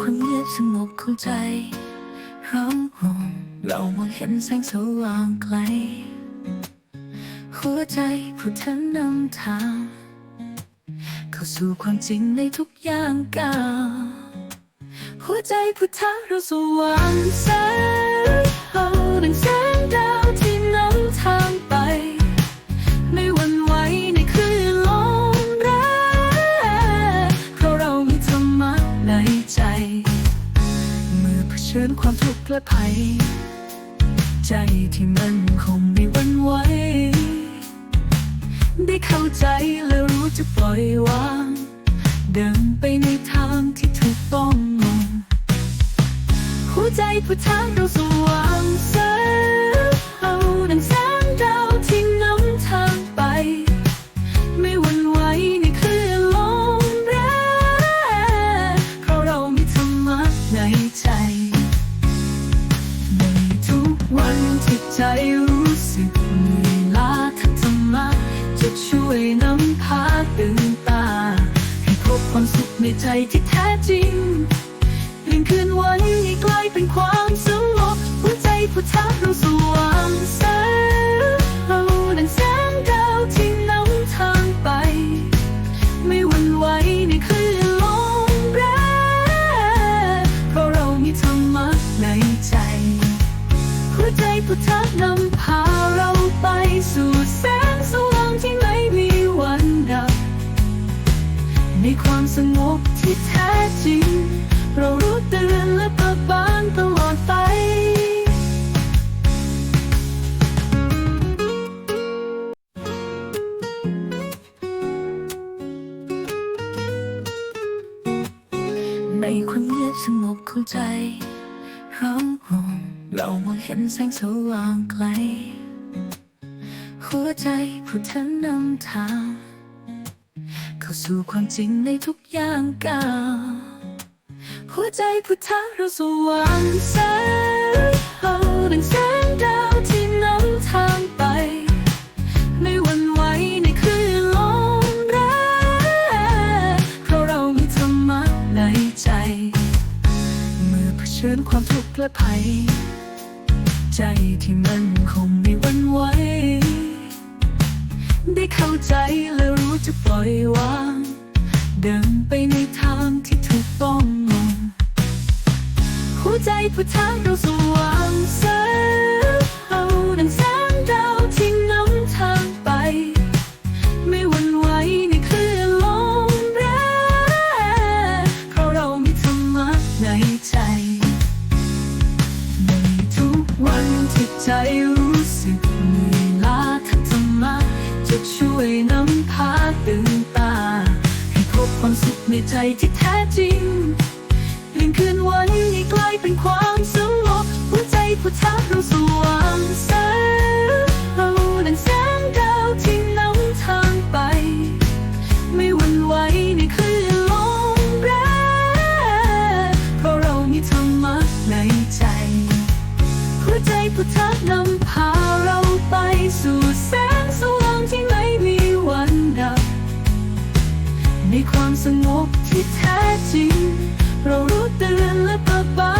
ความเงียบสงบของใจร้องห่เรามองเห็นแสงสว่างไกล หัวใจผู้ท่านนำทาง เข้าสู่ความจริงในทุกอย่างก้าวหัวใจพุทธะเราสว่างแสง ทุกข์และภัย ใจที่มันคงไม่หวั่นไหว ได้เข้าใจและรู้จะปล่อยวาง เดินไปในทางที่ถูกต้องลงหัวใจผู้ทางเราสว่าง ใจรู้สึกเหนื่อยล้าทักธรรมะจะช่วยนำพาตื่นตา ให้พบความสุขในใจที่แท้จริงเปลี่ยนคืนวันให้กลายเป็นความสงบหัวใจผู้ท้าเรา ที่แท้จริง เรารู้เตือนและเบิกบานตลอดไปในความเงียบสงบของใจร้องห่เรามองเห็นแสงสว่างไกล หัวใจผู้ท่านนำทาง เข้าสู่ความจริงในทุกอย่างก้าวหัวใจพุทธะเราสว่างแสงเอาดังแสงดาวที่นำทางไป ไม่หวั่นไหวในคลื่นลมแรงเพราะเรามีธรรมะในใจ เมื่อเผชิญความทุกข์และภัย ใจที่มันคงไม่หวั่นไหว เข้าใจและรู้จะปล่อยวาง เดินไปในทางที่ถูกต้องลงหัวใจผู้ทางเราสว่างแสงเอาดังแสงดาวที่นำทางไป ไม่หวั่นไหวในคลื่นลมแรงเพราะเรามีธรรมะในใจ ในทุกวันที่ใจ ช่วยนำพาตื่นตา ให้พบความสุขในใจที่แท้จริงเปลี่ยนคืนวันให้กลายเป็นความสงบหัวใจพุทธะเราสว่างแสงเราดังแสงดาวที่นำทางไป ไม่หวั่นไหวในคลื่นลมแรงเพราะเรามีธรรมะในใจหัวใจพุทธะนำ ในความสงบที่แท้จริง เรารู้เตือนและเบิกบา